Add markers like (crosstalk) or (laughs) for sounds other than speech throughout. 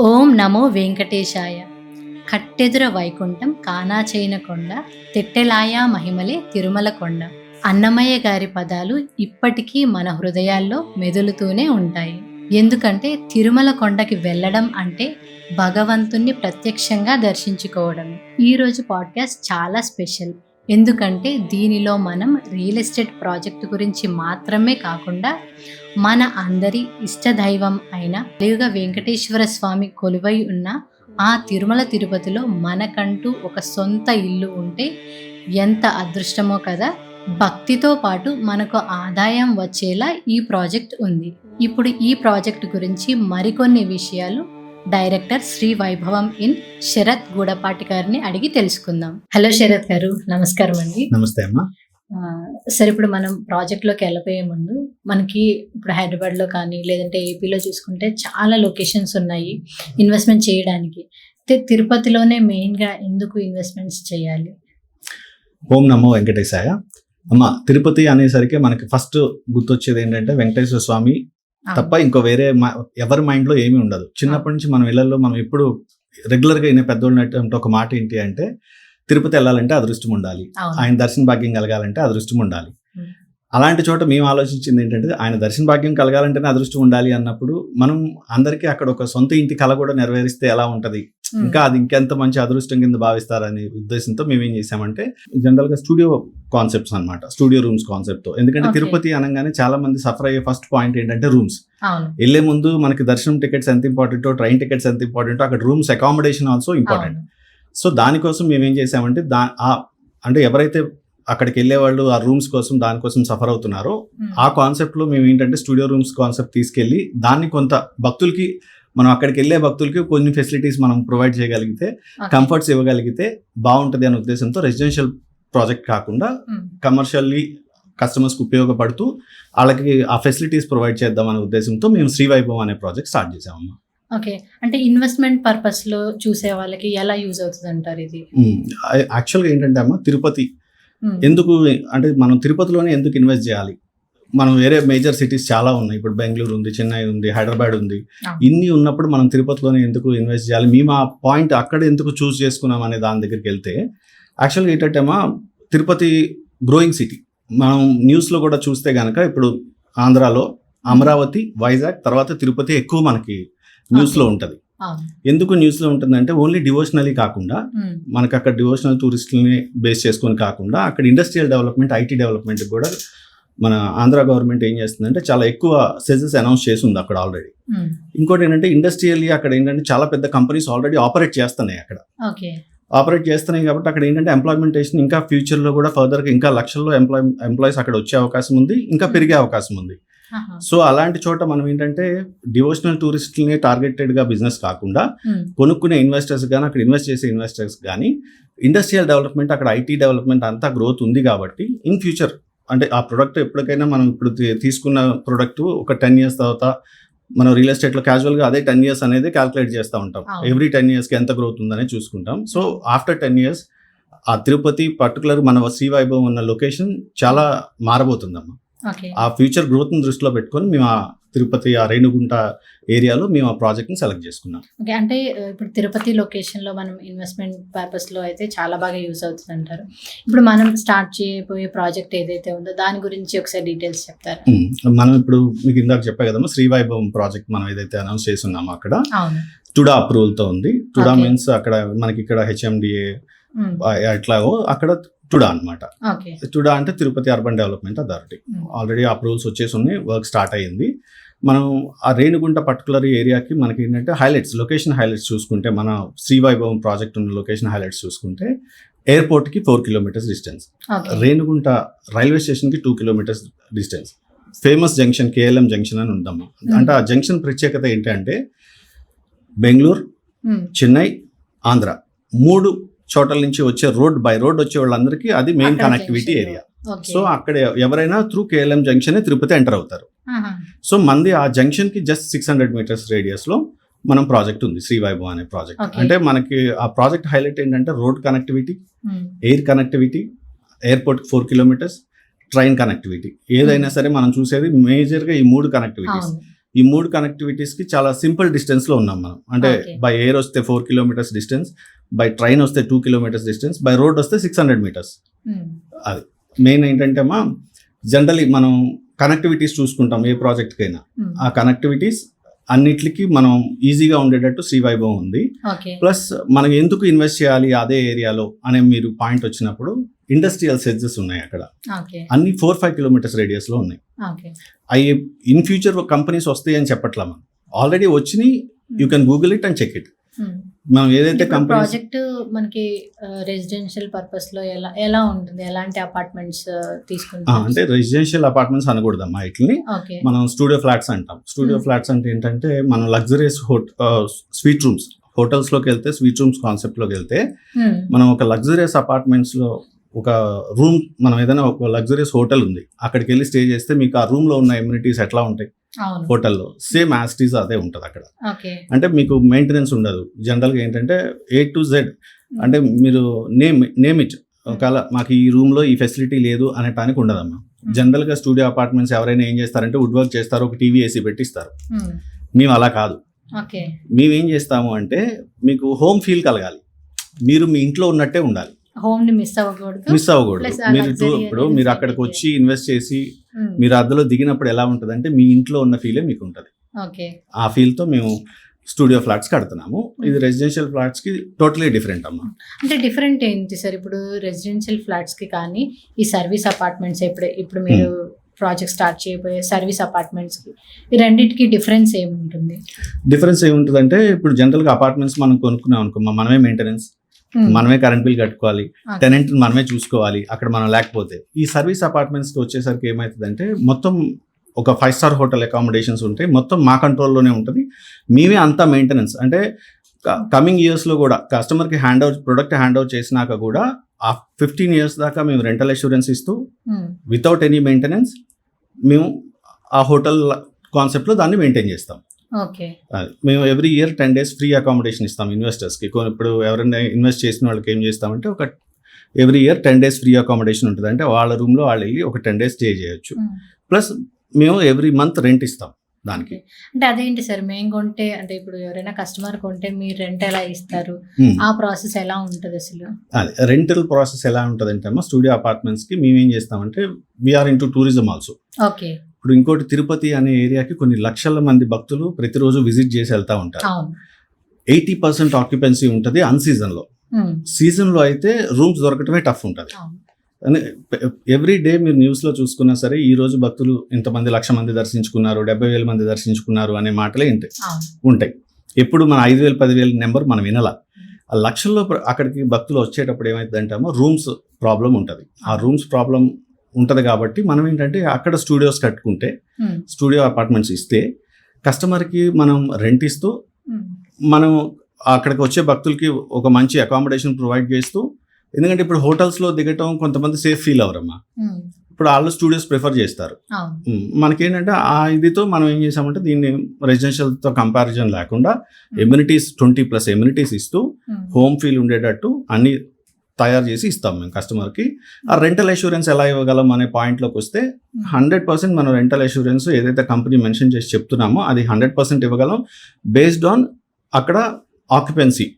ఓం నమో వెంకటేశాయ. కట్టెదుర వైకుంఠం కానాచైన కొండ తెట్టెలాయా మహిమలే తిరుమల కొండ. అన్నమయ్య గారి పదాలు ఇప్పటికీ మన హృదయాల్లో మెదులుతూనే ఉంటాయి. ఎందుకంటే తిరుమల కొండకి వెళ్ళడం అంటే భగవంతుణ్ణి ప్రత్యక్షంగా దర్శించుకోవడం. ఈరోజు పాడ్కాస్ట్ చాలా స్పెషల్. ఎందుకంటే దీనిలో మనం రియల్ ఎస్టేట్ ప్రాజెక్ట్ గురించి మాత్రమే కాకుండా మన అందరి ఇష్టదైవం అయిన కలియుగ వెంకటేశ్వర స్వామి కొలువై ఉన్న ఆ తిరుమల తిరుపతిలో మనకంటూ ఒక సొంత ఇల్లు ఉంటే ఎంత అదృష్టమో కదా. భక్తితో పాటు మనకు ఆదాయం వచ్చేలా ఈ ప్రాజెక్ట్ ఉంది. ఇప్పుడు ఈ ప్రాజెక్ట్ గురించి మరికొన్ని విషయాలు డైరెక్టర్ శ్రీ వైభవం ఇన్ శరత్ గూడపాటి గారిని అడిగి తెలుసుకుందాం. హలో శరత్ గారు నమస్కారం అండి. నమస్తే అమ్మా. సరే ఇప్పుడు మనం ప్రాజెక్ట్లోకి వెళ్ళిపోయే ముందు మనకి ఇప్పుడు హైదరాబాద్లో కానీ లేదంటే ఏపీలో చూసుకుంటే చాలా లొకేషన్స్ ఉన్నాయి ఇన్వెస్ట్మెంట్ చేయడానికి. అయితే తిరుపతిలోనే మెయిన్గా ఎందుకు ఇన్వెస్ట్మెంట్స్ చేయాలి? ఓం నమో వెంకటేశాయ. అమ్మ తిరుపతి అనేసరికి మనకి ఫస్ట్ గుర్తొచ్చేది ఏంటంటే వెంకటేశ్వర స్వామి తప్ప ఇంకో వేరే ఎవరి మైండ్లో ఏమీ ఉండదు. చిన్నప్పటి నుంచి మనం ఇళ్ళలో మనం ఎప్పుడు రెగ్యులర్గా అయిన పెద్దోళ్ళు ఒక మాట ఏంటి అంటే తిరుపతి వెళ్ళాలంటే అదృష్టం ఉండాలి. ఆయన దర్శన భాగ్యం కలగాలంటే అదృష్టం ఉండాలి. అలాంటి చోట మేము ఆలోచించింది ఏంటంటే ఆయన దర్శన భాగ్యం కలగాలంటేనే అదృష్టం ఉండాలి అన్నప్పుడు మనం అందరికీ అక్కడ ఒక సొంత ఇంటి కళ కూడా నెరవేరిస్తే ఎలా ఉంటది? ఇంకా అది ఇంకెంత మంచి అదృష్టం కింద భావిస్తారనే ఉద్దేశంతో మేము ఏం చేసామంటే జనరల్గా స్టూడియో కాన్సెప్ట్స్ అన్నమాట స్టూడియో రూమ్స్ కాన్సెప్ట్తో ఎందుకంటే. తిరుపతి అనగానే చాలా మంది సఫర్ అయ్యే ఫస్ట్ పాయింట్ ఏంటంటే రూమ్స్. వెళ్ళే ముందు మనకి దర్శనం టికెట్స్ ఎంత ఇంపార్టెంటో ట్రైన్ టికెట్స్ ఎంత ఇంపార్టెంటో అక్కడ rooms accommodation also important. So దానికోసం మేము ఏం చేసామంటే దా అంటే ఎవరైతే అక్కడికి వెళ్ళే వాళ్ళు ఆ రూమ్స్ కోసం దానికోసం సఫర్ అవుతున్నారో. ఉమ్, ఆ కాన్సెప్ట్లో మేము ఏంటంటే స్టూడియో రూమ్స్ కాన్సెప్ట్ తీసుకెళ్ళి దాన్ని కొంత భక్తులకి మనం అక్కడికి వెళ్ళే భక్తులకి కొన్ని ఫెసిలిటీస్ మనం ప్రొవైడ్ చేయగలిగితే. కంఫర్ట్స్ ఇవ్వగలిగితే బాగుంటది అనే ఉద్దేశంతో రెసిడెన్షియల్ ప్రాజెక్ట్ కాకుండా ఉమ్, కమర్షియల్లీ కస్టమర్స్కి ఉపయోగపడుతూ వాళ్ళకి ఆ ఫెసిలిటీస్ ప్రొవైడ్ చేద్దాం అనే ఉద్దేశంతో మేము శ్రీ వైభవం అనే ప్రాజెక్ట్ స్టార్ట్ చేసామమ్మా ఓకే అంటే ఇన్వెస్ట్మెంట్ పర్పస్లో చూసే వాళ్ళకి ఎలా యూజ్ అవుతుంది అంటారు ఇది యాక్చువల్గా ఏంటంటే అమ్మ తిరుపతి ఎందుకు అంటే మనం తిరుపతిలోనే ఎందుకు ఇన్వెస్ట్ చేయాలి? మనం వేరే మేజర్ సిటీస్ చాలా ఉన్నాయి. ఇప్పుడు బెంగళూరు ఉంది చెన్నై ఉంది హైదరాబాద్ ఉంది. అవును. ఇన్ని ఉన్నప్పుడు మనం తిరుపతిలోనే ఎందుకు ఇన్వెస్ట్ చేయాలి? మేము ఆ పాయింట్ అక్కడ ఎందుకు చూస్ చేసుకున్నాం అనే దాని దగ్గరికి వెళ్తే యాక్చువల్గా ఏంటంటే అమ్మా తిరుపతి గ్రోయింగ్ సిటీ మనం న్యూస్లో కూడా చూస్తే కనుక ఇప్పుడు ఆంధ్రాలో అమరావతి వైజాగ్ తర్వాత తిరుపతి ఎక్కువ మనకి న్యూస్లో ఉంటుంది. ఎందుకు న్యూస్లో ఉంటుందంటే ఓన్లీ డివోషనలీ కాకుండా మనకి అక్కడ డివోషనల్ టూరిస్టులని బేస్ చేసుకొని కాకుండా అక్కడ ఇండస్ట్రియల్ డెవలప్మెంట్ ఐటీ డెవలప్మెంట్ కూడా మన ఆంధ్ర గవర్నమెంట్ ఏం చేస్తుందంటే చాలా ఎక్కువ సెజెస్ అనౌన్స్ చేసి ఉంది అక్కడ ఆల్రెడీ. ఇంకోటి ఏంటంటే ఇండస్ట్రియల్లీ అక్కడ ఏంటంటే చాలా పెద్ద కంపెనీస్ ఆల్రెడీ ఆపరేట్ చేస్తున్నాయి అక్కడ. ఆపరేట్ చేస్తున్నాయి కాబట్టి అక్కడ ఏంటంటే ఎంప్లాయ్మెంటేషన్ ఇంకా ఫ్యూచర్లో కూడా ఫర్దర్గా ఇంకా లక్షల్లో ఎంప్లాయ్ ఎంప్లాయీస్ అక్కడ వచ్చే అవకాశం ఉంది ఇంకా పెరిగే అవకాశం ఉంది. సో అలాంటి చోట మనం ఏంటంటే డివోషనల్ టూరిస్టులని టార్గెటెడ్గా బిజినెస్ కాకుండా కొనుక్కునే ఇన్వెస్టర్స్ కానీ అక్కడ ఇన్వెస్ట్ చేసే ఇన్వెస్టర్స్ కానీ ఇండస్ట్రియల్ డెవలప్మెంట్ అక్కడ ఐటీ డెవలప్మెంట్ అంతా గ్రోత్ ఉంది కాబట్టి ఇన్ ఫ్యూచర్ అంటే ఆ ప్రొడక్ట్ ఎప్పటికైనా మనం ఇప్పుడు తీసుకున్న ప్రొడక్ట్ ఒక టెన్ ఇయర్స్ తర్వాత మనం రియల్ ఎస్టేట్లో క్యాజువల్గా అదే టెన్ ఇయర్స్ అనేది క్యాల్కులేట్ చేస్తూ ఉంటాం. ఎవ్రీ టెన్ ఇయర్స్కి ఎంత గ్రోత్ ఉందని చూసుకుంటాం. సో ఆఫ్టర్ టెన్ ఇయర్స్ ఆ తిరుపతి పర్టికులర్ మన శ్రీ వైభవం ఉన్న లొకేషన్ చాలా మారబోతుందమ్మా. ఆ ఫ్యూచర్ గ్రోత్ని దృష్టిలో పెట్టుకొని మేము ఆ తిరుపతి ఆ రేణుగుంట ఏరియాలో మేము ఆ ప్రాజెక్ట్ని సెలెక్ట్ చేసుకున్నాం. ఓకే. అంటే ఇప్పుడు తిరుపతి లొకేషన్లో మనం ఇన్వెస్ట్మెంట్ పర్పస్లో అయితే చాలా బాగా యూజ్ అవుతుంది అంటారు. ఇప్పుడు మనం స్టార్ట్ చేయబోయే ప్రాజెక్ట్ ఏదైతే ఉందో దాని గురించి ఒకసారి డీటెయిల్స్ చెప్తారు? మనం ఇప్పుడు మీకు ఇందాక చెప్పా కదమ్మా శ్రీ వైభవం ప్రాజెక్ట్ మనం ఏదైతే అనౌన్స్ చేసి ఉన్నామో అక్కడ టుడా అప్రూవల్తో ఉంది. టుడా. మీన్స్ అక్కడ మనకి ఇక్కడ హెచ్ఎండిఏ ఎట్లాగో అక్కడ టుడా అన్నమాట. ఓకే. టుడా అంటే Tirupati urban development authority already approvals వచ్చేసి ఉన్నాయి వర్క్ స్టార్ట్ అయ్యింది. మనం ఆ రేణుగుంట పర్టికులర్ ఏరియాకి మనకి ఏంటంటే హైలైట్స్ లొకేషన్ హైలైట్స్ చూసుకుంటే మన శ్రీ వైభవం ప్రాజెక్ట్ ఉన్న లొకేషన్ హైలైట్స్ చూసుకుంటే ఎయిర్పోర్ట్కి four kilometres distance Renigunta railway స్టేషన్కి two kilometres distance famous junction KLM junction అని ఉందమ్మా. అంటే ఆ జంక్షన్ ప్రత్యేకత ఏంటంటే బెంగళూరు చెన్నై ఆంధ్ర మూడు చోట్ల నుంచి వచ్చే రోడ్ బై రోడ్ వచ్చే వాళ్ళందరికీ అది మెయిన్ కనెక్టివిటీ ఏరియా సో అక్కడ ఎవరైనా through KLM junction Tirupati enter అవుతారు. సో మంది ఆ జంక్షన్కి జస్ట్ సిక్స్ హండ్రెడ్ మీటర్స్ రేడియస్లో మనం ప్రాజెక్ట్ ఉంది శ్రీ వైభవ్ అనే ప్రాజెక్ట్. అంటే మనకి ఆ ప్రాజెక్ట్ హైలైట్ ఏంటంటే road connectivity air connectivity airport four kilometres train connectivity ఏదైనా సరే మనం చూసేది మేజర్గా ఈ మూడు కనెక్టివిటీస్ ఈ మూడు కనెక్టివిటీస్కి చాలా సింపుల్ డిస్టెన్స్లో ఉన్నాం మనం. అంటే. బై ఎయిర్ వస్తే four kilometres distance by train వస్తే two kilometres distance by road వస్తే six hundred metres um, main ఏంటంటే అమ్మా జనరలీ మనం కనెక్టివిటీస్ చూసుకుంటాం ఏ ప్రాజెక్ట్కైనా. ఉమ్, ఆ కనెక్టివిటీస్ అన్నిటికీ మనం ఈజీగా ఉండేటట్టు శ్రీ వైభవం ఉంది. ప్లస్ మనం ఎందుకు ఇన్వెస్ట్ చేయాలి అదే ఏరియాలో అనే మీరు పాయింట్ వచ్చినప్పుడు ఇండస్ట్రియల్ సెడ్జెస్ ఉన్నాయి అక్కడ. అన్ని ఫోర్ ఫైవ్ కిలోమీటర్స్ రేడియస్లో ఉన్నాయి. అవి ఇన్ ఫ్యూచర్ కంపెనీస్ వస్తాయి అని చెప్పట్లా మనం. ఆల్రెడీ వచ్చినాయి you can Google it and check it. మనం ఏదైతే ప్రాజెక్ట్ మనకి రెసిడెన్షియల్ పర్పస్లో ఎలా ఎలా ఉంటుంది? ఎలాంటి అపార్ట్మెంట్స్ తీసుకుంటాం అంటే రెసిడెన్షియల్ అపార్ట్మెంట్స్ అనకూడదమ్మా ఓకే. మనం స్టూడియో ఫ్లాట్స్ అంటాం. Studio Hmm. ఫ్లాట్స్ అంటే ఏంటంటే మనం లగ్జరియస్ హోట్ స్వీట్ రూమ్స్ హోటల్స్లోకి వెళ్తే స్వీట్ రూమ్స్ కాన్సెప్ట్లోకి వెళ్తే ఉమ్, మనం ఒక లగ్జరియస్ అపార్ట్మెంట్స్లో ఒక రూమ్ మనం ఏదైనా ఒక లగ్జరియస్ హోటల్ ఉంది. అక్కడికి వెళ్ళి స్టే చేస్తే మీకు ఆ రూమ్లో ఉన్న ఎమ్యూనిటీస్ ఎట్లా ఉంటాయి? హోటల్లో. సేమ్ యాస్టీస్ అదే ఉంటుంది అక్కడ. అంటే మీకు మెయింటెనెన్స్ ఉండదు. జనరల్గా ఏంటంటే ఏ టు జెడ్ అంటే మీరు నేమ్ నేమ్ ఇట్ ఒకవేళ మాకు ఈ రూమ్లో ఈ ఫెసిలిటీ లేదు అనేటానికి ఉండదమ్మా. జనరల్గా స్టూడియో అపార్ట్మెంట్స్ ఎవరైనా ఏం చేస్తారంటే వుడ్ వర్క్ చేస్తారు ఒక టీవీ ఏసీ పెట్టిస్తారు. మేము. అలా కాదు. మేము ఏం చేస్తాము అంటే మీకు హోమ్ ఫీల్ కలగాలి. మీరు మీ ఇంట్లో ఉన్నట్టే ఉండాలి. హోమ్ని మిస్ అవ్వకూడదు. మిస్ అవ్వకూడదు. మీరు ఇప్పుడు మీరు అక్కడికి. వచ్చి ఇన్వెస్ట్ చేసి మీరు అద్దెలో దిగినప్పుడు ఎలా ఉంటుంది అంటే మీ ఇంట్లో ఉన్న ఫీలే మీకు ఉంటుంది ఓకే. ఆ ఫీల్తో మేము స్టూడియో ఫ్లాట్స్ కడుతున్నాము. ఇది. రెసిడెన్షియల్ ఫ్లాట్స్కి టోటలీ డిఫరెంట్ అమ్మా. అంటే డిఫరెంట్ ఏంటి సార్? ఇప్పుడు రెసిడెన్షియల్ ఫ్లాట్స్కి కానీ ఈ సర్వీస్ అపార్ట్మెంట్స్ ఇప్పుడు ఇప్పుడు మీరు ప్రాజెక్ట్ స్టార్ట్ చేయబోయే సర్వీస్ అపార్ట్మెంట్స్కి ఈ రెండింటికి డిఫరెన్స్ ఏముంటుంది? డిఫరెన్స్ ఏముంటుందంటే ఇప్పుడు జనరల్గా అపార్ట్మెంట్స్ మనం కొనుక్కున్నాం అనుకో మనమే మెయింటెనెన్స్ మనమే కరెంట్ బిల్ కట్టుకోవాలి. టెనెంట్ మనమే చూసుకోవాలి అక్కడ మనం లేకపోతే. ఈ సర్వీస్ అపార్ట్మెంట్స్కి వచ్చేసరికి ఏమవుతుందంటే మొత్తం ఒక ఫైవ్ స్టార్ హోటల్ అకామిడేషన్స్ ఉంటాయి మొత్తం మా కంట్రోల్లోనే ఉంటుంది. మేమే అంతా మెయింటెనెన్స్ అంటే కమింగ్ ఇయర్స్లో కూడా కస్టమర్కి hand out product hand out చేసినాక కూడా ఆ ఫిఫ్టీన్ ఇయర్స్ దాకా మేము రెంటల్ అష్యూరెన్స్ ఇస్తూ వితౌట్ ఎనీ మెయింటెనెన్స్ మేము ఆ హోటల్ కాన్సెప్ట్లో దాన్ని మెయింటైన్ చేస్తాం. మేము every year ten days free accommodation ఇస్తాం ఇన్వెస్టర్స్కి. ఇప్పుడు ఎవరైనా ఇన్వెస్ట్ చేసిన వాళ్ళకి ఏం చేస్తామంటే ఒక every year ten days free accommodation ఉంటుంది. అంటే వాళ్ళ రూమ్లో వాళ్ళు వెళ్ళి ఒక టెన్ డేస్ స్టే చేయొచ్చు. ప్లస్ మేము ఎవ్రీ మంత్ రెంట్ ఇస్తాం దానికి. అంటే అదేంటి సార్? మేము కొంటే అంటే ఇప్పుడు ఎవరైనా కస్టమర్ కొంటే మీరు రెంట్ ఎలా ఇస్తారు. ఆ ప్రాసెస్ ఎలా ఉంటుంది అసలు? అదే. రెంటల్ ప్రాసెస్ ఎలా ఉంటుందంటే అమ్మా స్టూడియో అపార్ట్మెంట్స్కి మేము ఏం చేస్తామంటే we're into tourism also okay. ఇప్పుడు ఇంకోటి తిరుపతి అనే ఏరియాకి కొన్ని లక్షల మంది భక్తులు ప్రతిరోజు విజిట్ చేసి వెళ్తా ఉంటారు. ఎయిటీ పర్సెంట్ ఆక్యుపెన్సీ ఉంటుంది అన్ సీజన్లో సీజన్లో అయితే రూమ్స్ దొరకటమే టఫ్ ఉంటుంది. ఎవ్రీ డే మీరు న్యూస్లో చూసుకున్నా సరే ఈ రోజు భక్తులు ఇంతమంది లక్ష మంది దర్శించుకున్నారు డెబ్బై వేల మంది దర్శించుకున్నారు అనే మాటలే ఉంటాయి. ఉంటాయి. ఎప్పుడు మన ఐదు వేలు పదివేల నెంబర్ మనం వినాల? ఆ లక్షల్లో అక్కడికి భక్తులు వచ్చేటప్పుడు ఏమైందంటామో రూమ్స్ ప్రాబ్లం ఉంటుంది. ఆ రూమ్స్ ప్రాబ్లం ఉంటుంది కాబట్టి మనం ఏంటంటే అక్కడ స్టూడియోస్ కట్టుకుంటే ఉమ్, స్టూడియో అపార్ట్మెంట్స్ ఇస్తే కస్టమర్కి మనం రెంట్ ఇస్తూ ఉమ్, మనం అక్కడికి వచ్చే భక్తులకి ఒక మంచి అకామిడేషన్ ప్రొవైడ్ చేస్తూ ఎందుకంటే ఇప్పుడు హోటల్స్లో దిగటం కొంతమంది సేఫ్ ఫీల్ అవరమ్మా ఇప్పుడు వాళ్ళు స్టూడియోస్ ప్రిఫర్ చేస్తారు. ఉమ్, మనకేంటంటే ఆ ఇదితో మనం ఏం చేసామంటే దీన్ని రెసిడెన్షియల్తో కంపారిజన్ లేకుండా ఎమ్యూనిటీస్ ట్వంటీ ప్లస్ ఎమ్యూనిటీస్ ఇస్తూ హోమ్ ఫీల్ ఉండేటట్టు అన్ని తయారు చేసి ఇస్తాం మేము కస్టమర్కి. ఆ రెంటల్ అష్యూరెన్స్ ఎలా ఇవ్వగలం అనే పాయింట్లోకి వస్తే హండ్రెడ్ పర్సెంట్ మనం రెంటల్ అష్యూరెన్స్ ఏదైతే కంపెనీ మెన్షన్ చేసి చెప్తున్నామో అది హండ్రెడ్ పర్సెంట్ ఇవ్వగలం బేస్డ్ ఆన్ అక్కడ ఆక్యుపెన్సీ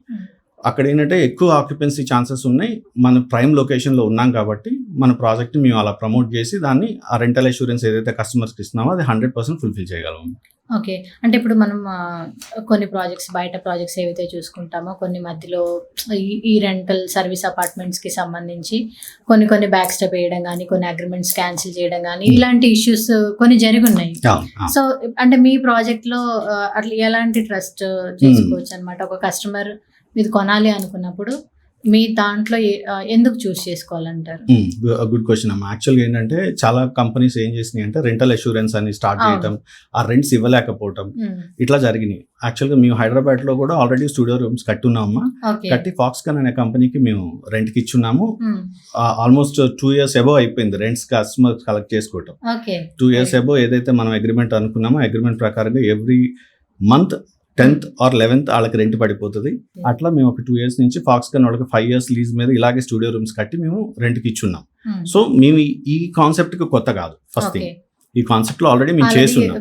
అక్కడ ఏంటంటే ఎక్కువ ఆక్యుపెన్సీ ఛాన్సెస్ ఉన్నాయి. మన ప్రైమ్ లొకేషన్లో ఉన్నాం కాబట్టి మన ప్రాజెక్ట్ మేము అలా ప్రమోట్ చేసి దాన్ని ఆ రెంటల్ అష్యూరెన్స్ ఏదైతే కస్టమర్స్కి ఇస్తున్నామో అది హండ్రెడ్ పర్సెంట్ ఫుల్ఫిల్ చేయగలం. ఓకే అంటే ఇప్పుడు మనం కొన్ని ప్రాజెక్ట్స్ బయట ప్రాజెక్ట్స్ ఏవైతే చూసుకుంటామో కొన్ని మధ్యలో ఈ- ఈ రెంటల్ సర్వీస్ అపార్ట్మెంట్స్కి సంబంధించి కొన్ని కొన్ని బ్యాక్ స్టెప్ వేయడం కానీ కొన్ని అగ్రిమెంట్స్ క్యాన్సిల్ చేయడం కానీ Hmm. ఇలాంటి ఇష్యూస్ కొన్ని జరిగి ఉన్నాయి అవును, అవును. సో అంటే మీ ప్రాజెక్ట్లో ఆ, అట్లా ఎలాంటి ట్రస్ట్ చేసుకోవచ్చు అనమాట ఒక కస్టమర్ మీది కొనాలి అనుకున్నప్పుడు మీ దాంట్లో ఎందుకు చూస్ చేసుకోవాలంటారు? గుడ్ క్వశ్చన్ అమ్మా యాక్చువల్గా ఏంటంటే చాలా కంపెనీస్ ఏం చేసినాయి అంటే రెంటల్ అష్యూరెన్స్ అని స్టార్ట్. చేయటం ఆ రెంట్స్ ఇవ్వలేకపోవటం ఉమ్, ఇట్లా జరిగినాయి. యాక్చువల్గా మేము హైదరాబాద్లో కూడా ఆల్రెడీ స్టూడియో రూమ్స్ కట్టున్నామమ్మా కట్టి ఫాక్స్కాన్ అనే కంపెనీకి మేము రెంట్కి ఇచ్చున్నాము. ఆల్మోస్ట్ టూ ఇయర్స్ ఎబో అయిపోయింది రెంట్స్ కస్టమర్ కలెక్ట్ చేసుకోవటం. టూ ఇయర్స్ ఎబో ఏదైతే మనం అగ్రిమెంట్ అనుకున్నామో అగ్రిమెంట్ ప్రకారంగా every month tenth or eleventh వాళ్ళకి రెంట్ పడిపోతుంది అట్లా మేము ఒక టూ ఇయర్స్ నుంచి ఫాక్స్కాన్ వాళ్ళకి ఫైవ్ ఇయర్స్ లీజ్ మీద ఇలాగే స్టూడియో రూమ్స్ కట్టి మేము రెంట్కి ఇచ్చున్నాం ఉమ్, సో మేము ఈ- కాన్సెప్ట్కి కొత్త కాదు ఫస్ట్ థింగ్ ఈ కాన్సెప్ట్లో ఆల్రెడీ మేము చేస్తున్నాం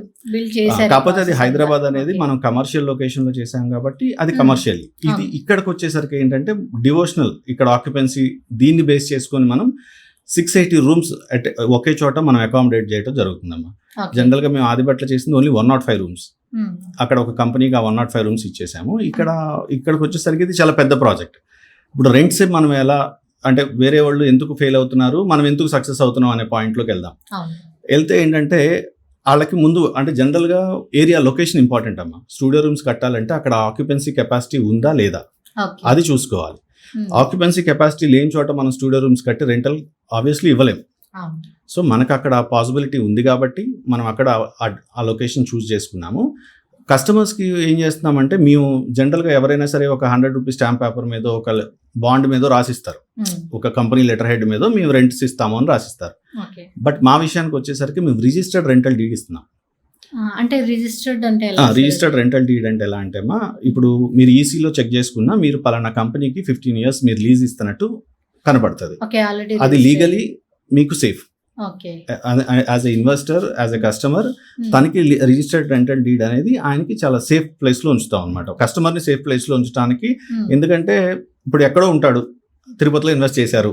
కాకపోతే అది హైదరాబాద్. అనేది. మనం కమర్షియల్ లొకేషన్లో చేసాం కాబట్టి అది Hmm. కమర్షియల్ ఇది అవును. ఇక్కడికి వచ్చేసరికి ఏంటంటే డివోషనల్ ఇక్కడ ఆక్యుపెన్సీ దీన్ని బేస్ చేసుకొని మనం సిక్స్ ఎయిటీ రూమ్స్ ఒకే చోట మనం అకామిడేట్ చేయడం జరుగుతుందమ్మా. జనరల్గా మేము ఆదిబట్ల చేసింది only one not five rooms Hmm. అక్కడ ఒక కంపెనీకి ఆ వన్ నాట్ ఫైవ్ రూమ్స్ ఇచ్చేసాము. ఇక్కడ ఇక్కడికి వచ్చేసరికి ఇది చాలా పెద్ద ప్రాజెక్ట్. ఇప్పుడు రెంట్స్ మనం ఎలా అంటే వేరే వాళ్ళు ఎందుకు ఫెయిల్ అవుతున్నారు మనం ఎందుకు సక్సెస్ అవుతున్నాం అనే పాయింట్లోకి వెళ్దాం. వెళ్తే ఏంటంటే వాళ్ళకి ముందు అంటే జనరల్గా ఏరియా లొకేషన్ ఇంపార్టెంట్ అమ్మా. స్టూడియో రూమ్స్ కట్టాలంటే అక్కడ ఆక్యుపెన్సీ కెపాసిటీ ఉందా లేదా? అది చూసుకోవాలి. ఆక్యుపెన్సీ కెపాసిటీ లేని చోట మనం స్టూడియో రూమ్స్ కట్టి రెంటల్ ఆబ్వియస్లీ ఇవ్వలేం. అవును. సో మనకు అక్కడ పాసిబిలిటీ ఉంది కాబట్టి మనం అక్కడ ఆ- లొకేషన్ చూస్ చేసుకున్నాము. కస్టమర్స్కి ఏం చేస్తున్నామంటే మేము జనరల్గా ఎవరైనా సరే ఒక హండ్రెడ్ రూపీస్ స్టాంప్ పేపర్ మీద ఒక బాండ్ మీద రాసిస్తారు. Hmm. ఒక కంపెనీ లెటర్ హెడ్ మీద మేము రెంట్స్ ఇస్తాము అని రాసిస్తారు. బట్ మా విషయానికి వచ్చేసరికి మేము రిజిస్టర్డ్ రెంటల్ డీడ్ ఇస్తున్నాం. అంటే రిజిస్టర్డ్ అంటే? రిజిస్టర్డ్ రెంటల్ డీడ్ అంటే ఎలా అంటే మా ఇప్పుడు మీరు ఈసీలో చెక్ చేసుకున్నా మీరు పలానా కంపెనీకి ఫిఫ్టీన్ ఇయర్స్ మీరు లీజ్ ఇస్తున్నట్టు కనబడుతుంది. అది లీగలీ మీకు safe as a investor as a customer Hmm. తనకి రిజిస్టర్డ్ రెంటల్ డీడ్ అనేది ఆయనకి చాలా సేఫ్ ప్లేస్లో ఉంచుతాం అనమాట కస్టమర్ని సేఫ్ ప్లేస్లో ఉంచడానికి Hmm. ఎందుకంటే ఇప్పుడు ఎక్కడో ఉంటాడు తిరుపతిలో ఇన్వెస్ట్ చేశారు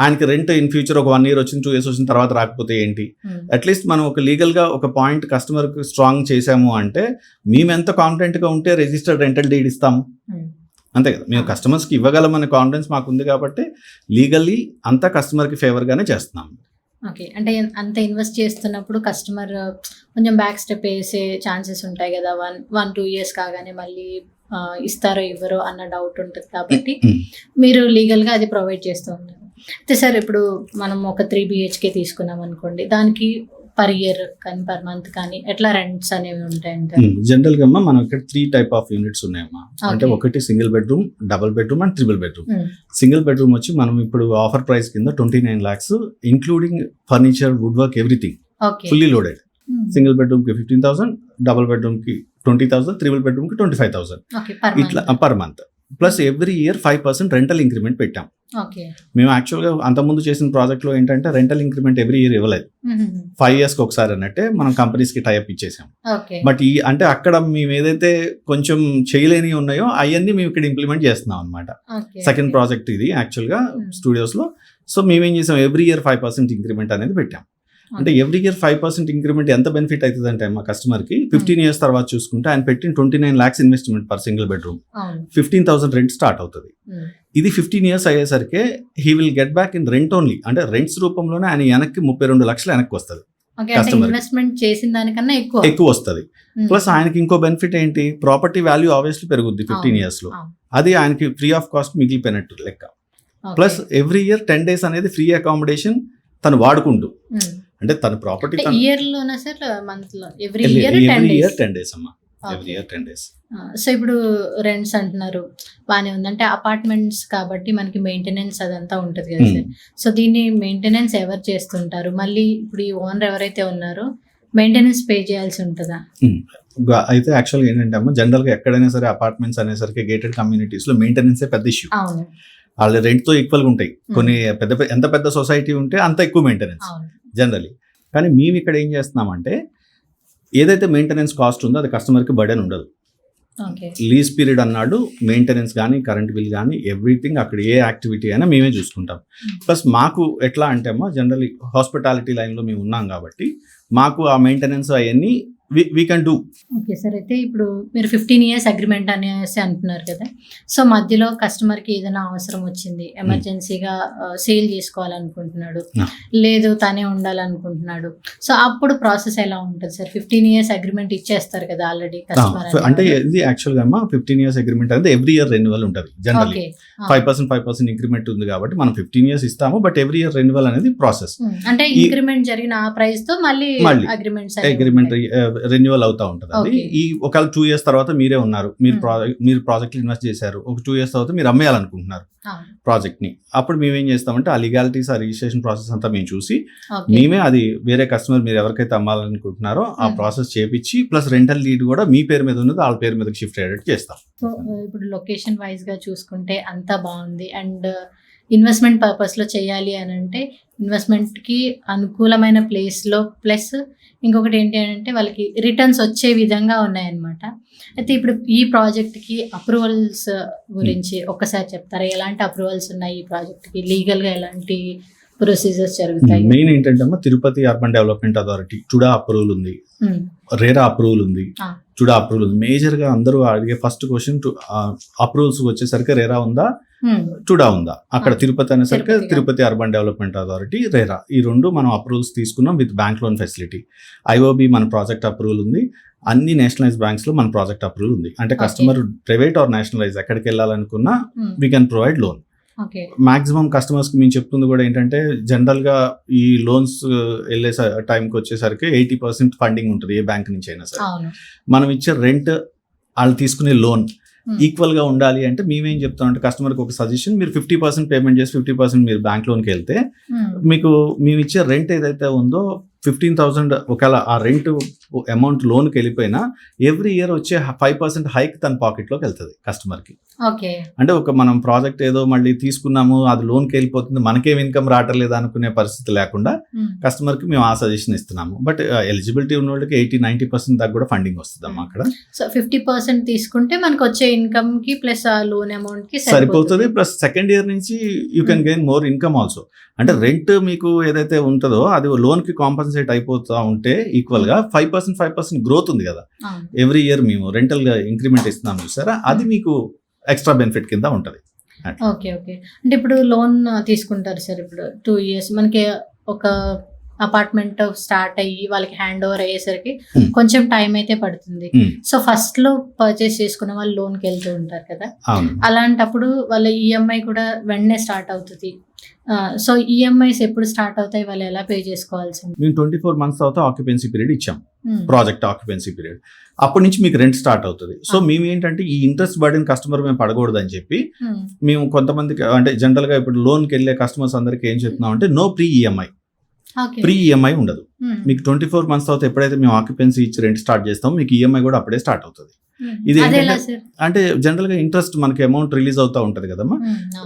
ఆయనకి రెంట్ ఇన్ ఫ్యూచర్ ఒక వన్ ఇయర్ వచ్చింది టూ ఇయర్స్ వచ్చిన తర్వాత రాకపోతే ఏంటి Hmm. అట్లీస్ట్ మనం ఒక లీగల్గా ఒక పాయింట్ కస్టమర్కి స్ట్రాంగ్ చేసాము అంటే మేము ఎంత కాన్ఫిడెంట్గా ఉంటే రిజిస్టర్డ్ రెంటల్ డీడ్ ఇస్తాము Hmm. అంతే కదా మేము Ah. కస్టమర్స్కి ఇవ్వగలమనే కాన్ఫిడెన్స్ మాకు ఉంది కాబట్టి లీగల్లీ అంతా కస్టమర్కి ఫేవర్ గానే చేస్తున్నాం ఓకే. అంటే అంత ఇన్వెస్ట్ చేస్తున్నప్పుడు కస్టమర్ కొంచెం బ్యాక్ స్టెప్ వేసే ఛాన్సెస్ ఉంటాయి కదా. వన్ వన్ టూ ఇయర్స్ కాగానే మళ్ళీ ఇస్తారో ఇవ్వరో అన్న డౌట్ ఉంటుంది కాబట్టి మీరు లీగల్గా అది ప్రొవైడ్ చేస్తూ ఉన్నారు అయితే సార్ ఇప్పుడు మనం ఒక త్రీ బిహెచ్కే తీసుకున్నాం అనుకోండి దానికి పర్ ఇయర్ కానీ పర్ మంత్ కానీ ఎట్లా రెంట్స్ అనేవి ఉంటాయంటే జనరల్గా అమ్మా మనం ఇక్కడ త్రీ టైప్ ఆఫ్ యూనిట్స్ ఉన్నాయమ్మా. అంటే. ఒకటి single bedroom double bedroom and triple bedroom. Single bedroom వచ్చి మనం ఇప్పుడు ఆఫర్ ప్రైస్ కింద twenty nine lakhs including furniture wood work everything fully loaded single బెడ్రూమ్కి ఫిఫ్టీన్ థౌసండ్ డబుల్ బెడ్రూమ్కి ట్వంటీ థౌసండ్ త్రిబుల్ బెడ్రూమ్కి ట్వంటీ ఫైవ్ థౌసండ్ ఇట్లా per month plus every year five percent rental increment పెట్టాం. మేము యాక్చువల్గా అంతకుముందు చేసిన ప్రాజెక్ట్లో ఏంటంటే రెంటల్ ఇంక్రిమెంట్ ఎవ్రీ ఇయర్ ఇవ్వలేదు. ఫైవ్ ఇయర్స్కి ఒకసారి అన్నట్టే మనం కంపెనీస్కి టైప్ ఇచ్చేసాం. బట్ ఈ అంటే అక్కడ మేము ఏదైతే కొంచెం చేయలేని ఉన్నాయో అవన్నీ మేము ఇక్కడ ఇంప్లిమెంట్ చేస్తున్నాం అనమాట సెకండ్ ప్రాజెక్ట్ ఇది యాక్చువల్గా. స్టూడియోస్లో. సో మేమేం చేసాం? Every year five percent increment అనేది పెట్టాం. అంటే every year five percent increment ఎంత బెనిఫిట్ అవుతుంది అంటే మా కస్టమర్కి ఫిఫ్టీన్ ఇయర్స్ తర్వాత చూసుకుంటే ఆయన పెట్టిన twenty nine lakhs investment per single bedroom. Fifteen thousand rent start అవుతుంది. ఇది ఫిఫ్టీన్ ఇయర్స్ అయ్యేసరికి he will get back in rent only. అంటే రెంట్స్ రూపంలోనే ఆయన వెనక్కి ముప్పై రెండు లక్షలు వెనక్కి వస్తుంది. ఇన్వెస్ట్మెంట్ చేసిన దానికన్నా ఎక్కువ. ఎక్కువ వస్తుంది. ప్లస్ ఆయనకి ఇంకో బెనిఫిట్ ఏంటి? ప్రాపర్టీ వాల్యూ ఆబ్వియస్లీ పెరుగుద్ది ఫిఫ్టీన్ ఇయర్స్లో. అది ఆయనకి ఫ్రీ ఆఫ్ కాస్ట్ మిగిలిపోయినట్టు లెక్క. Plus every year ten days అనేది ఫ్రీ అకామిడేషన్ తను వాడుకుంటూ. అంటే తన ప్రాపర్టీ ఇయర్ లోనా సార్? మంత్లో every year ten year days ten days అమ్మా. Every year ten days so ఇప్పుడు రెంట్స్ అంటున్నారు. బాగానే ఉంది. అంటే అపార్ట్మెంట్స్ కాబట్టి మనకి మెయింటెనెన్స్ అదంతా ఉంటుంది కదా Hmm. సార్. సో దీన్ని మెయింటెనెన్స్ ఎవరు చేస్తుంటారు? మళ్ళీ ఇప్పుడు ఈ ఓనర్ ఎవరైతే ఉన్నారో మెయింటెనెన్స్ పే చేయాల్సి ఉంటుందా? అయితే యాక్చువల్గా ఏంటంటే అమ్మా జనరల్గా ఎక్కడైనా సరే అపార్ట్మెంట్స్ అనేసరికి గేటెడ్ కమ్యూనిటీస్లో మెయింటెనెన్స్ పెద్ద ఇష్యూ వాళ్ళ రెంట్తో ఈక్వల్గా ఉంటాయి. కొన్ని పెద్ద పెద్ద- ఎంత పెద్ద సొసైటీ ఉంటే అంత ఎక్కువ మెయింటెనెన్స్ జనరలీ కానీ మేము ఇక్కడ ఏం చేస్తున్నామంటే ఏదైతే మెయింటెనెన్స్ కాస్ట్ ఉందో అది కస్టమర్కి బర్డెన్ ఉండదు. లీజ్ పీరియడ్ అన్నాడు మెయింటెనెన్స్ కానీ కరెంట్ బిల్ కానీ ఎవ్రీథింగ్ అక్కడ ఏ యాక్టివిటీ అయినా మేమే చూసుకుంటాం. ప్లస్ మాకు ఎట్లా అంటే అమ్మా జనరలీ హాస్పిటాలిటీ లైన్లో మేము ఉన్నాం కాబట్టి మాకు ఆ మెయింటెనెన్స్ అవన్నీ we can do okay sir అయితే ఇప్పుడు మీరు ఫిఫ్టీన్ ఇయర్స్ అగ్రిమెంట్ అనేసి అంటున్నారు కదా. సో మధ్యలో కస్టమర్కి ఏదైనా అవసరం వచ్చింది ఎమర్జెన్సీగా సేల్ చేసుకోవాలనుకుంటున్నాడు Ah. లేదు తనే ఉండాలనుకుంటున్నాడు. సో అప్పుడు ప్రాసెస్ ఎలా ఉంటుంది సార్ ఫిఫ్టీన్ ఇయర్స్ అగ్రిమెంట్ ఇచ్చేస్తారు కదా ఆల్రెడీ కస్టమర్ అంటే ఇది యాక్చువల్గా అమ్మా? ఫిఫ్టీన్ ఇయర్స్ అగ్రిమెంట్ అనేది ఎవ్రీ ఇయర్ రెన్యువల్ ఉంటుంది generally okay five percent five percent increment ఉంది కాబట్టి మనం ఫిఫ్టీన్ ఇయర్స్ ఇస్తాము బట్ ఎవ్రీ ఇయర్ రెన్యువల్ అనేది ప్రాసెస్ అంటే ఈ- ఇంక్రిమెంట్ జరిగిన ఆ ప్రైస్తో మళ్ళీ అగ్రిమెంట్స్ అగ్రిమెంట్ రెన్యువల్ అవుతా ఉంటుంది అది. ఈ ఒకవేళ టూ ఇయర్స్ తర్వాత మీరే ఉన్నారు. మీరు. ప్రాజెక్ట్ మీరు ప్రాజెక్ట్ ఇన్వెస్ట్ చేశారు. ఒక టూ ఇయర్స్ తర్వాత మీరు అమ్మేయాలనుకుంటున్నారు ప్రాజెక్ట్ని. అప్పుడు మేము ఏం చేస్తామంటే ఆ లీగాలిటీస్ ఆ రిజిస్ట్రేషన్ ప్రాసెస్ అంతా మేము చూసి మేమే అది వేరే కస్టమర్ మీరు ఎవరికైతే అమ్మాలనుకుంటున్నారో ఆ. ప్రాసెస్ చేపించి ప్లస్ రెంటల్ లీడ్ కూడా మీ పేరు మీద ఉన్నది వాళ్ళ పేరు మీదకి షిఫ్ట్ అయ్యేటట్టు చేస్తాం. సో ఇప్పుడు లొకేషన్ వైజ్గా చూసుకుంటే అంతా బాగుంది. అండ్ ఇన్వెస్ట్మెంట్ పర్పస్లో చేయాలి అని అంటే ఇన్వెస్ట్మెంట్కి అనుకూలమైన ప్లేస్లో ప్లస్ ఇంకొకటి ఏంటి అంటే వాళ్ళకి రిటర్న్స్ వచ్చే విధంగా ఉన్నాయన్నమాట. అయితే ఇప్పుడు ఈ ప్రాజెక్ట్కి అప్రూవల్స్ గురించి ఒక్కసారి చెప్తారా? ఎలాంటి అప్రూవల్స్ ఉన్నాయి ఈ ప్రాజెక్ట్కి లీగల్గా ఎలాంటి ప్రొసీజర్స్ జరుగుతాయి. మెయిన్ ఏంటంటే అమ్మా Tirupati urban development authority CUDA approval ఉంది. రేరా అప్రూవల్ ఉంది. చుడా అప్రూవల్ ఉంది. మేజర్గా అందరూ అడిగే ఫస్ట్ క్వశ్చన్ అప్రూవల్స్ వచ్చేసరికి రేరా ఉందా? ఉమ్, చుడా ఉందా? అక్కడ. తిరుపతి అనేసరికి. Tirupati urban development authority RERA ఈ రెండు మనం అప్రూవల్స్ తీసుకున్నాం with bank loan facility IOB మన ప్రాజెక్ట్ అప్రూవల్ ఉంది. అన్ని నేషనలైజ్ బ్యాంక్స్లో మన ప్రాజెక్ట్ అప్రూవల్ ఉంది. అంటే. కస్టమర్ ప్రైవేట్ ఆర్ నేషనలైజ్ ఎక్కడికి వెళ్ళాలనుకున్నా we can provide loan maximum కస్టమర్స్కి మేము చెప్తుంది కూడా ఏంటంటే జనరల్గా ఈ లోన్స్ వెళ్ళే టైంకి వచ్చేసరికి ఎయిటీ పర్సెంట్ ఫండింగ్ ఉంటుంది ఏ బ్యాంక్ నుంచి అయినా సరే. మనం ఇచ్చే రెంట్ వాళ్ళు తీసుకునే లోన్ ఈక్వల్గా ఉండాలి అంటే మేమేం చెప్తాం అంటే కస్టమర్కి ఒక సజెషన్ మీరు ఫిఫ్టీ పర్సెంట్ పేమెంట్ చేసి ఫిఫ్టీ పర్సెంట్ మీరు బ్యాంక్ లోన్కి వెళ్తే మీకు మేము ఇచ్చే రెంట్ ఏదైతే ఉందో ఫిఫ్టీన్ థౌసండ్ ఒకవేళ ఆ రెంట్ అమౌంట్ లోన్కి వెళ్ళిపోయినా ఎవ్రీ ఇయర్ వచ్చే ఫైవ్ పర్సెంట్ హైక్ తన పాకెట్లోకి వెళ్తుంది కస్టమర్కి ఓకే. అంటే ఒక మనం ప్రాజెక్ట్ ఏదో మళ్ళీ తీసుకున్నాము అది లోన్కి వెళ్ళిపోతుంది మనకేం ఇన్కమ్ రావట్లేదు అనుకునే పరిస్థితి లేకుండా కస్టమర్కి మేము ఆ సజెషన్ ఇస్తున్నాము. బట్ ఎలిజిబిలిటీ ఉన్న వాళ్ళకి ఎయిటీ నైంటీ పర్సెంట్ దాకా కూడా ఫండింగ్ వస్తుంది అమ్మా అక్కడ. సో ఫిఫ్టీ పర్సెంట్ తీసుకుంటే మనకు వచ్చే ఇన్కమ్కి ప్లస్ ఆ లోన్ అమౌంట్కి సరిపోతుంది. ప్లస్ సెకండ్ ఇయర్ నుంచి you can gain more income also అంటే రెంట్ మీకు ఏదైతే ఉంటుందో అది లోన్కి కాంపన్సేట్ అయిపోతా ఉంటే ఈక్వల్గా five percent five percent growth ఉంది కదా. ఎవ్రీ ఇయర్ మేము రెంటల్గా ఇంక్రిమెంట్ ఇస్తున్నాం చూసారా? అది మీకు ఎక్స్ట్రా బెనిఫిట్ కింద ఉంటది. ఓకే ఓకే అంటే ఇప్పుడు లోన్ తీసుకుంటారు సార్ ఇప్పుడు టూ ఇయర్స్ మనకి ఒక అపార్ట్మెంట్ స్టార్ట్ అయ్యి వాళ్ళకి హ్యాండ్ ఓవర్ అయ్యేసరికి Hmm. కొంచెం టైం అయితే పడుతుంది Hmm. సో ఫస్ట్లో పర్చేస్ చేసుకున్న వాళ్ళు లోన్కి వెళ్తూ ఉంటారు కదా అలాంటప్పుడు వాళ్ళ ఈఎంఐ కూడా వెంటనే స్టార్ట్ అవుతుంది సో ఈఎంఐస్ ఎప్పుడు స్టార్ట్ అవుతాయి వాళ్ళు ఎలా పే చేసుకోవాల్సింది మేము ట్వంటీ ఫోర్ మంత్స్ తర్వాత ఆక్యుపెన్సీ పీరియడ్ ఇచ్చాం Hmm. ప్రాజెక్ట్ ఆక్యుపెన్సీ పీరియడ్ అప్పటి నుంచి మీకు రెంట్ స్టార్ట్ అవుతుంది సో Ah. మేము ఏంటంటే ఈ ఇంట్రెస్ట్ బర్డెన్ కస్టమర్ మేము పడకూడదని చెప్పి Hmm. మేము కొంతమందికి అంటే జనరల్గా ఇప్పుడు లోన్కి వెళ్ళే కస్టమర్స్ అందరికి ఏం చెప్తున్నాం అంటే no pre EMI pre EMI ఉండదు Hmm. మీకు ట్వంటీ ఫోర్ మంత్స్ తర్వాత ఎప్పుడైతే మేము ఆక్యుపెన్సీ ఇచ్చి రెంట్ స్టార్ట్ చేస్తామో మీకు ఈఎంఐ కూడా అప్పుడే స్టార్ట్ అవుతుంది. ఇది అంటే జనరల్గా ఇంట్రెస్ట్ మనకి అమౌంట్ రిలీజ్ అవుతా ఉంటది కదమ్మా.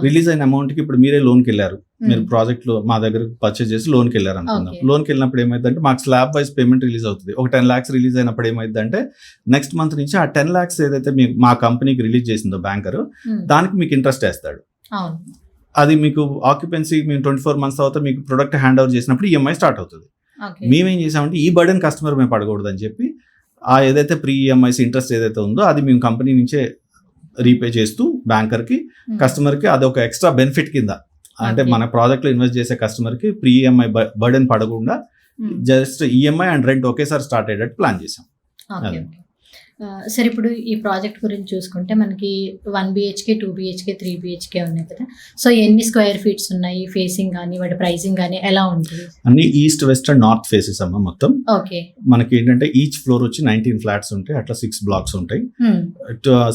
రిలీజ్ అయిన అమౌంట్కి ఇప్పుడు మీరే లోన్కి వెళ్ళారు. మీరు ప్రాజెక్ట్లో మా దగ్గర పర్చేస్ చేసి లోన్కి వెళ్ళారు అనుకుందాం. లోన్కి వెళ్ళినప్పుడు ఏమైందంటే మాకు స్లాబ్ వైజ్ పేమెంట్ రిలీజ్ అవుతుంది ఒక టెన్ లాక్స్ రిలీజ్ అయినప్పుడు ఏమైందంటే నెక్స్ట్ మంత్ నుంచి ఆ టెన్ లాక్స్ ఏదైతే మీ మా కంపెనీకి రిలీజ్ చేసిందో బ్యాంకర్. దానికి మీకు ఇంట్రెస్ట్ వేస్తాడు అది మీకు ఆక్యుపెన్సీ మేము ట్వంటీ ఫోర్ మంత్స్ తర్వాత మీకు ప్రొడక్ట్ హ్యాండ్ ఓవర్ చేసినప్పుడు ఈఎంఐ స్టార్ట్ అవుతుంది మేమేం చేసామంటే ఈ బర్డెన్ కస్టమర్ మేము పడకూడదు అని చెప్పి ఆ ఏదైతే ప్రీ ఈఎంఐస్ ఇంట్రెస్ట్ ఏదైతే ఉందో అది మేము కంపెనీ నుంచే రీపే చేస్తూ బ్యాంకర్కి Hmm. కస్టమర్కి అది ఒక ఎక్స్ట్రా బెనిఫిట్ కింద అంటే. మన ప్రాజెక్ట్లో ఇన్వెస్ట్ చేసే కస్టమర్కి ప్రీ ఈఎంఐ బర్డెన్ పడకుండా Hmm. Just EMI and rent ఒకేసారి స్టార్ట్ అయ్యేటట్టు ప్లాన్ చేసాం సరే ఇప్పుడు ఈ ప్రాజెక్ట్ గురించి చూసుకుంటే మనకి one BHK two BHK three BHK ఉన్నాయి కదా. సో ఎన్ని స్క్వేర్ ఫీట్స్ ఉన్నాయి? ఫేసింగ్ కానీ వాటి ప్రైసింగ్ కానీ ఎలా ఉంటుంది? అన్ని east west and north faces అమ్మ మొత్తం. ఓకే. మనకి ఏంటంటే ఈచ్ ఫ్లోర్ వచ్చి నైన్టీన్ ఫ్లాట్స్ ఉంటాయి అట్లా సిక్స్ బ్లాక్స్ ఉంటాయి.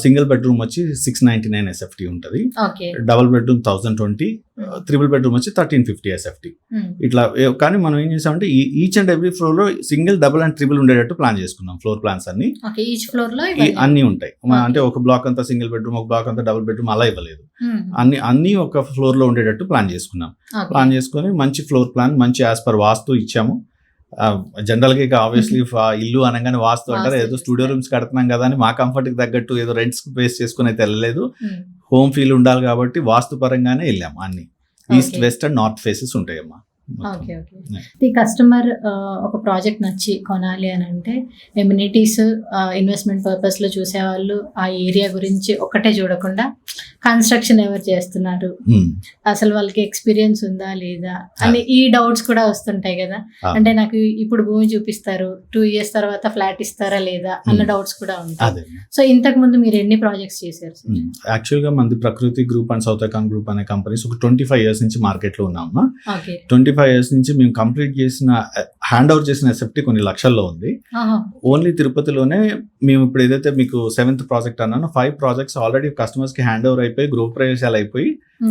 సింగిల్ బెడ్రూమ్ వచ్చి సిక్స్ నైన్టీ నైన్ ఎస్ఎఫ్టీ ఉంటుంది. Double bedroom thousand twenty triple bedroom వచ్చి థర్టీన్ ఫిఫ్టీ ఎస్ఎఫ్టీ. ఇట్లా కానీ మనం ఏం చేసామంటే ఈచ్ అండ్ ఎవ్రీ ఫ్లోర్లో సింగిల్ డబుల్ అండ్ ట్రిబుల్ ఉండేటట్టు ప్లాన్ చేసుకున్నాం ఫ్లోర్ ప్లాన్స్ అన్ని. ఫ్లోర్లో. అన్ని ఉంటాయి. అంటే ఒక బ్లాక్ అంతా సింగిల్ బెడ్రూమ్ ఒక బ్లాక్ అంతా డబుల్ బెడ్రూమ్ అలా ఇవ్వలేదు. అన్ని అన్ని ఒక ఫ్లోర్లో ఉండేటట్టు ప్లాన్ చేసుకున్నాం. ప్లాన్ చేసుకొని మంచి ఫ్లోర్ ప్లాన్ మంచి యాజ్ పర్ వాస్తు ఇచ్చాము జనరల్గా ఇక ఆబ్వియస్లీ ఇల్లు అనగానే వాస్తు అంటారు ఏదో స్టూడియో రూమ్స్ కడుతున్నాం కదా అని మా కంఫర్ట్కి తగ్గట్టు ఏదో రెంట్స్ బేస్ చేసుకుని అయితే వెళ్ళలేదు. హోమ్ ఫీల్ ఉండాలి కాబట్టి వాస్తు పరంగానే వెళ్ళాము అన్ని east. West and north faces ఉంటాయమ్మా. Okay okay. ఈ కస్టమర్ ఒక ప్రాజెక్ట్ నచ్చి కొనాలి అని అంటే ఎమ్యూనిటీస్ ఇన్వెస్ట్మెంట్ పర్పస్లో చూసేవాళ్ళు ఆ ఏరియా గురించి ఒకటే చూడకుండా కన్స్ట్రక్షన్ ఎవరు చేస్తున్నారు. అసలు వాళ్ళకి ఎక్స్పీరియన్స్ ఉందా లేదా? అని ఈ డౌట్స్ కూడా వస్తుంటాయి కదా. అంటే నాకు ఇప్పుడు భూమి చూపిస్తారు టూ ఇయర్స్ తర్వాత ఫ్లాట్ ఇస్తారా లేదా అన్న. డౌట్స్ కూడా ఉంటాయి. సో ఇంతకు ముందు మీరు ఎన్ని ప్రాజెక్ట్స్ చేశారు? యాక్చువల్గా మంది ప్రకృతి గ్రూప్ అండ్ సౌత్ అకాన్ గ్రూప్ అనే కంపెనీస్ ఒక ట్వంటీ ఫైవ్ ఇయర్స్ నుంచి మార్కెట్లో ఉన్నామా. ఓకే. ట్వంటీ ఫైవ్ ఇయర్స్ నుంచి మేము కంప్లీట్ చేసిన హ్యాండ్ ఓవర్ చేసిన ఎసెప్టీ కొన్ని లక్షల్లో ఉంది. ఓన్లీ తిరుపతిలోనే మేము ఇప్పుడు ఏదైతే మీకు సెవెంత్ ప్రాజెక్ట్ అన్నానో ఫైవ్ ప్రాజెక్ట్స్ ఆల్రెడీ కస్టమర్స్కి హ్యాండ్ ఓవర్ అయిపోయి గృహ ప్రవేశాలు అయిపోయి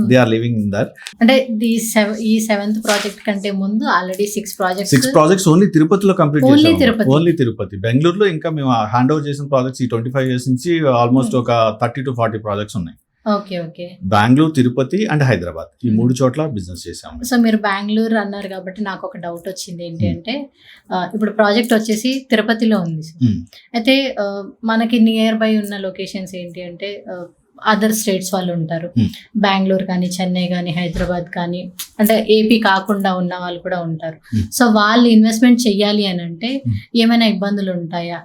they are living in there అంటే ఈ సెవ- ఈ సెవెంత్ ప్రాజెక్ట్ కంటే ముందు already six projects six projects only తిరుపతిలో కంప్లీట్ చేసాం తిరుపతి. ఓన్లీ తిరుపతి బెంగళూరులో ఇంకా మేము హ్యాండ్ ఓవర్ చేసిన ప్రాజెక్ట్స్ ఈ ట్వంటీ ఫైవ్ ఇయర్స్ నుంచి ఆల్మోస్ట్ Hmm. ఒక థర్టీ టు ఫార్టీ ప్రాజెక్ట్స్ ఉన్నాయి okay okay Bengaluru Tirupati and Hyderabad ఈ Hmm. మూడు చోట్ల బిజినెస్ చేసాము సో మీరు బెంగళూరు అన్నారు కాబట్టి నాకు ఒక డౌట్ వచ్చింది ఏంటి Hmm. అంటే ఇప్పుడు ప్రాజెక్ట్ వచ్చేసి తిరుపతిలో ఉంది. అయితే మనకి నియర్ బై ఉన్న లొకేషన్స్ ఏంటి అంటే అదర్ స్టేట్స్ వాళ్ళు ఉంటారు Hmm. బెంగళూరు కానీ చెన్నై కానీ హైదరాబాద్ కానీ అంటే ఏపీ కాకుండా ఉన్న వాళ్ళు కూడా ఉంటారు Hmm. సో వాళ్ళు ఇన్వెస్ట్మెంట్ చెయ్యాలి అని అంటే Hmm. ఏమైనా ఇబ్బందులు ఉంటాయా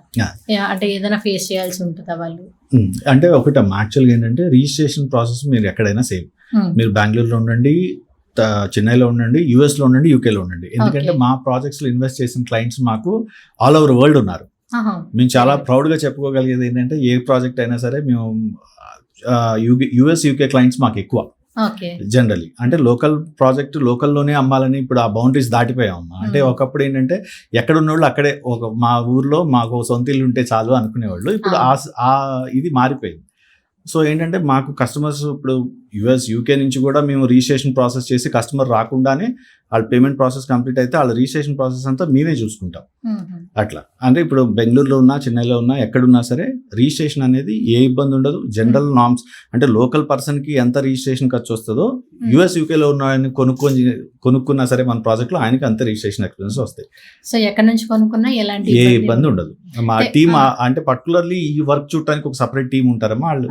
అంటే ఏదైనా ఫేస్ చేయాల్సి ఉంటుందా వాళ్ళు అంటే ఒకటమ్మా యాక్చువల్గా ఏంటంటే రిజిస్ట్రేషన్ ప్రాసెస్ మీరు ఎక్కడైనా సేమ్ Hmm. మీరు బెంగళూరులో ఉండండి చెన్నైలో ఉండండి యూఎస్లో ఉండండి యూకేలో ఉండండి ఎందుకంటే. మా ప్రాజెక్ట్స్లో ఇన్వెస్ట్ చేసిన క్లయింట్స్ మాకు ఆల్ ఓవర్ వరల్డ్ ఉన్నారు. మేము చాలా ప్రౌడ్గా చెప్పుకోగలిగేది ఏంటంటే ఏ ప్రాజెక్ట్ అయినా సరే మేము యూఎస్ యూకే క్లయింట్స్ మాకు ఎక్కువ. జనరలీ అంటే లోకల్ ప్రాజెక్ట్ లోకల్లోనే అమ్మాలని ఇప్పుడు ఆ బౌండరీస్ దాటిపోయాం అంటే. ఒకప్పుడు ఏంటంటే ఎక్కడ ఉన్నోళ్ళు అక్కడే ఒక మా ఊర్లో మాకు సొంత ఇల్లు ఉంటే చాలు అనుకునేవాళ్ళు. ఇప్పుడు ఆ. ఇది మారిపోయింది. సో ఏంటంటే మాకు కస్టమర్స్ ఇప్పుడు యుఎస్ యూకే నుంచి కూడా మేము రిజిస్ట్రేషన్ ప్రాసెస్ చేసి కస్టమర్ రాకుండానే వాళ్ళ పేమెంట్ ప్రాసెస్ కంప్లీట్ అయితే వాళ్ళ రిజిస్ట్రేషన్ ప్రాసెస్ అంతా మేమే చూసుకుంటాం. అట్లా. అంటే ఇప్పుడు బెంగళూరులో ఉన్నా చెన్నైలో ఉన్నా ఎక్కడున్నా సరే రిజిస్ట్రేషన్ అనేది ఏ ఇబ్బంది ఉండదు. జనరల్ నామ్స్ అంటే లోకల్ పర్సన్కి ఎంత రిజిస్ట్రేషన్ ఖర్చు వస్తుందో యుఎస్ యూకేలో ఉన్న ఆయన కొనుక్కొని కొనుక్కున్నా సరే మన ప్రాజెక్ట్లో ఆయనకి అంత రిజిస్ట్రేషన్ ఎక్స్పెన్స్ వస్తాయి. సో ఎక్కడి నుంచి కొనుక్కున్నా ఎలాంటి ఏ ఇబ్బంది ఉండదు. మా టీమ్. అంటే పర్టికులర్లీ ఈ వర్క్ చూడటానికి ఒక సపరేట్ టీం ఉంటారమ్మా. వాళ్ళు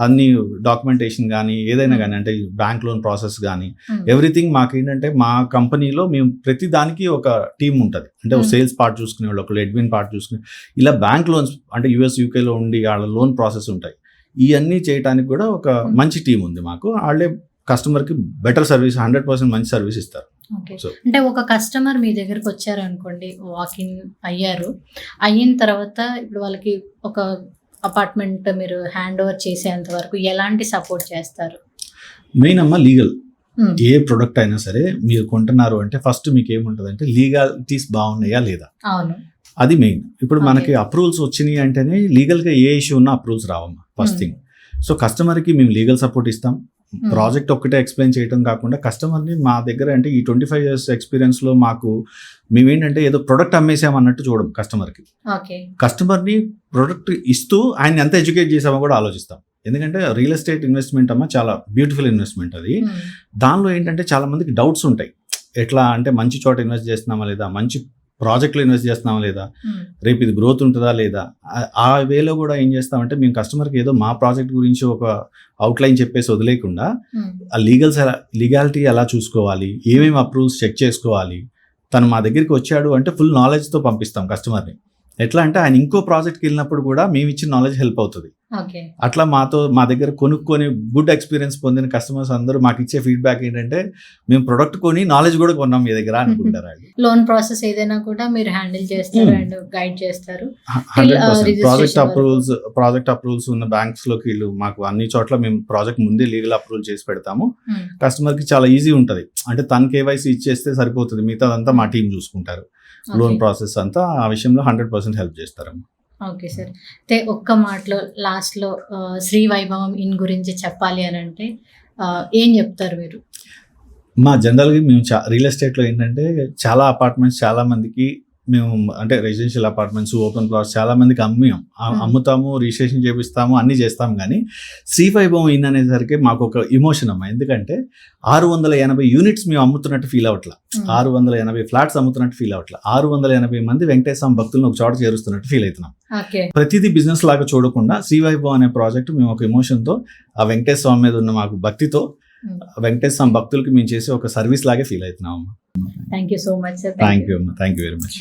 అన్ని డాక్యుమెంటేషన్ కానీ ఏదైనా. కానీ అంటే బ్యాంక్ లోన్ ప్రాసెస్ కానీ. ఎవ్రీథింగ్ మాకు ఏంటంటే మా కంపెనీలో మేము ప్రతి దానికి ఒక టీం ఉంటుంది. అంటే ఒక. సేల్స్ పార్ట్ చూసుకునే వాళ్ళు ఒకళ్ళు అడ్మిన్ పార్ట్ చూసుకునే ఇలా బ్యాంక్ లోన్స్ అంటే యుఎస్ యూకేలో ఉండి వాళ్ళ లోన్ ప్రాసెస్ ఉంటాయి. ఇవన్నీ చేయడానికి కూడా ఒక. మంచి టీం ఉంది మాకు. వాళ్ళే కస్టమర్కి బెటర్ సర్వీస్ హండ్రెడ్ పర్సెంట్ మంచి సర్వీస్ ఇస్తారు. అంటే ఒక కస్టమర్ మీ దగ్గరకు వచ్చారు అనుకోండి వాకిన్ అయ్యారు. అయిన తర్వాత ఇప్పుడు వాళ్ళకి ఒక అపార్ట్మెంట్ మీరు హ్యాండ్ ఓవర్ చేసేంత వరకు ఎలాంటి సపోర్ట్ చేస్తారు? మెయిన్ అమ్మ లీగల్. ఏ ప్రొడక్ట్ అయినా సరే మీరు కొంటున్నారు అంటే ఫస్ట్ మీకు ఏముంటుంది అంటే లీగాలిటీస్ బాగున్నాయా లేదా? అది మెయిన్ ఇప్పుడు. మనకి అప్రూవల్స్ వచ్చినాయి అంటేనే లీగల్గా ఏ ఇష్యూ ఉన్నా అప్రూవల్స్ రావమ్మా ఫస్ట్ Hmm. థింగ్ సో కస్టమర్కి మేము లీగల్ సపోర్ట్ ఇస్తాం. Hmm. ప్రాజెక్ట్ ఒక్కటే ఎక్స్ప్లెయిన్ చేయడం కాకుండా కస్టమర్ని మా దగ్గర అంటే ఈ ట్వంటీ ఫైవ్ ఇయర్స్ ఎక్స్పీరియన్స్లో మాకు మేమేంటంటే ఏదో ప్రొడక్ట్ అమ్మేసాం అన్నట్టు చూడం కస్టమర్కి కస్టమర్ని ప్రొడక్ట్ ఇస్తూ ఆయన ఎంత ఎడ్యుకేట్ చేసామో కూడా ఆలోచిస్తాం. ఎందుకంటే రియల్ ఎస్టేట్ ఇన్వెస్ట్మెంట్ అమ్మ చాలా బ్యూటిఫుల్ ఇన్వెస్ట్మెంట్ అది. మ్మ్. దానిలో ఏంటంటే చాలా మందికి డౌట్స్ ఉంటాయి. ఎట్లా అంటే మంచి చోట ఇన్వెస్ట్ చేస్తున్నామా లేదా? మంచి ప్రాజెక్ట్లో ఇన్వెస్ట్ చేస్తున్నామా లేదా? మ్మ్. రేపు ఇది గ్రోత్ ఉంటుందా లేదా? ఆ- వేలో కూడా ఏం చేస్తామంటే మేము కస్టమర్కి ఏదో మా ప్రాజెక్ట్ గురించి ఒక అవుట్లైన్ చెప్పేసి వదిలేకుండా మ్మ్. ఆ లీగల్స్ ఎలా లీగాలిటీ ఎలా చూసుకోవాలి? ఏమేమి అప్రూవల్స్ చెక్ చేసుకోవాలి? తను మా దగ్గరికి వచ్చాడు అంటే ఫుల్ నాలెడ్జ్తో పంపిస్తాం కస్టమర్ని. ఎట్లా అంటే ఆయన ఇంకో ప్రాజెక్ట్కి వెళ్ళినప్పుడు కూడా మేము ఇచ్చిన నాలెడ్జ్ హెల్ప్ అవుతుంది. అట్లా మాతో మా దగ్గర కొనుక్కొని గుడ్ ఎక్స్పీరియన్స్ పొందిన కస్టమర్స్ అందరూ మాకు ఇచ్చే ఫీడ్బ్యాక్ ఏంటంటే మేము ప్రొడక్ట్ కొని నాలెడ్జ్ కూడా కొన్నాం మీ దగ్గర అనుకుంటారు లోన్ ప్రాసెస్ (laughs) ఏదైనా కూడా మీరు హ్యాండిల్ చేస్తారు Hmm. అండ్ గైడ్ చేస్తారు. ప్రాజెక్ట్. అప్రూవల్స్ ప్రాజెక్ట్ అప్రూవల్స్ ఉన్న బ్యాంక్స్లోకి వీళ్ళు మాకు అన్ని చోట్ల మేము ప్రాజెక్ట్ ముందే లీగల్ అప్రూవల్ చేసి పెడతాము. కస్టమర్కి చాలా ఈజీ ఉంటుంది. అంటే తన కేవైసీ ఇచ్చేస్తే సరిపోతుంది. మిగతాదంతా మా టీం చూసుకుంటారు. లోన్. ప్రాసెస్ అంతా ఆ విషయంలో హండ్రెడ్ పర్సెంట్ హెల్ప్ చేస్తారు ఓకే సార్. అయితే ఒక్క మాటలో లాస్ట్లో శ్రీ వైభవం ఇన్ గురించి చెప్పాలి అని అంటే ఏం చెప్తారు మీరు? మా జనరల్గా మేము చా రియల్ ఎస్టేట్లో ఏంటంటే చాలా అపార్ట్మెంట్స్ చాలా మందికి మేము అంటే రెసిడెన్షియల్ అపార్ట్మెంట్స్ ఓపెన్ ప్లాట్స్ చాలా మందికి అమ్మాం Hmm. అమ్ముతాము రిజిస్ట్రేషన్ చేపిస్తాము అన్ని చేస్తాం కానీ శ్రీ వైభవం ఇన్ అనేసరికి మాకు ఒక ఇమోషన్ అమ్మా. ఎందుకంటే ఆరు వందల ఎనభై యూనిట్స్ మేము అమ్ముతున్నట్టు ఫీల్ అవ్వట్లా. మ్మ్. ఆరు వందల ఎనభై ఫ్లాట్స్ అమ్ముతున్నట్టు ఫీల్ అవ్వట్లా. ఆరు వందల ఎనభై మంది వెంకటేశ్వర భక్తులను ఒక చోట చేరుస్తున్నట్టు ఫీల్ అవుతున్నాం ప్రతిదీ బిజినెస్ లాగా చూడకుండా శ్రీ వైభవం అనే ప్రాజెక్ట్ మేము ఒక ఎమోషన్తో ఆ వెంకటేశ్వర స్వామి మీద ఉన్న మాకు భక్తితో మ్మ్. వెంకటేశ్వర భక్తులకి మేము చేసే ఒక సర్వీస్ లాగే ఫీల్ అవుతున్నాం thank you so much sir thank you అమ్మా. Thank you very much